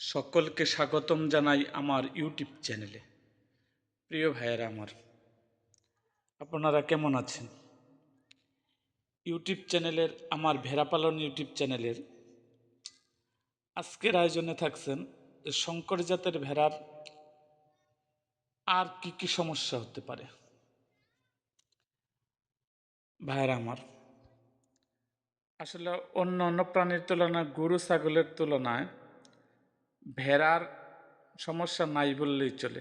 সকলকে স্বাগতম জানাই আমার ইউটিউব চ্যানেলে। প্রিয় ভাইয়েরা আমার, আপনারা কেমন আছেন? ইউটিউব চ্যানেলের, আমার ভেড়া পালন ইউটিউব চ্যানেলের আজকের আয়োজনে থাকছেন শঙ্কর জাতের ভেড়ার আর কি কি সমস্যা হতে পারে। ভাইয়েরা আমার, আসলে অন্য অন্য প্রাণীর তুলনায় গরু, ছাগলের তুলনায় ভেড়ার সমস্যা নাই বললেই চলে।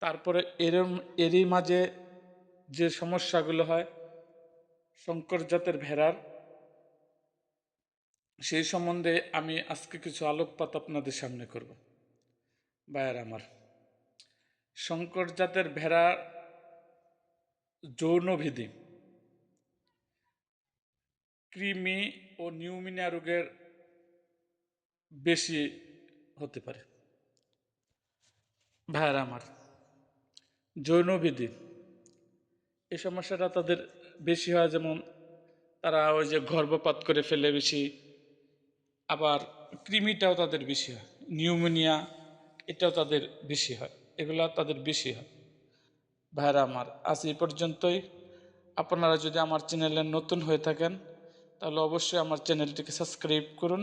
তারপরে এরম, এরই মাঝে যে সমস্যাগুলো হয়, শঙ্কর জাতের ভেড়ার, সেই সম্বন্ধে আমি আজকে কিছু আলোকপাত আপনাদের সামনে করব বায়ার আমার। শঙ্কর জাতের ভেড়া যৌনভিধি কৃমি ও নিউমিনিয়া রোগের বেশি হতে পারে। ভাইয়ার আমার যৌনবিধি এই সমস্যাটা তাদের বেশি হয়, যেমন তারা ওই যে গর্ভপাত করে ফেলে বেশি, আবার কৃমিটাও তাদের বেশি হয়, নিউমোনিয়া এটাও তাদের বেশি হয়, এগুলো তাদের বেশি হয়। ভাইরা আমার, আজ এই পর্যন্তই। আপনারা যদি আমার চ্যানেলে নতুন হয়ে থাকেন, তাহলে অবশ্যই আমার চ্যানেলটিকে সাবস্ক্রাইব করুন।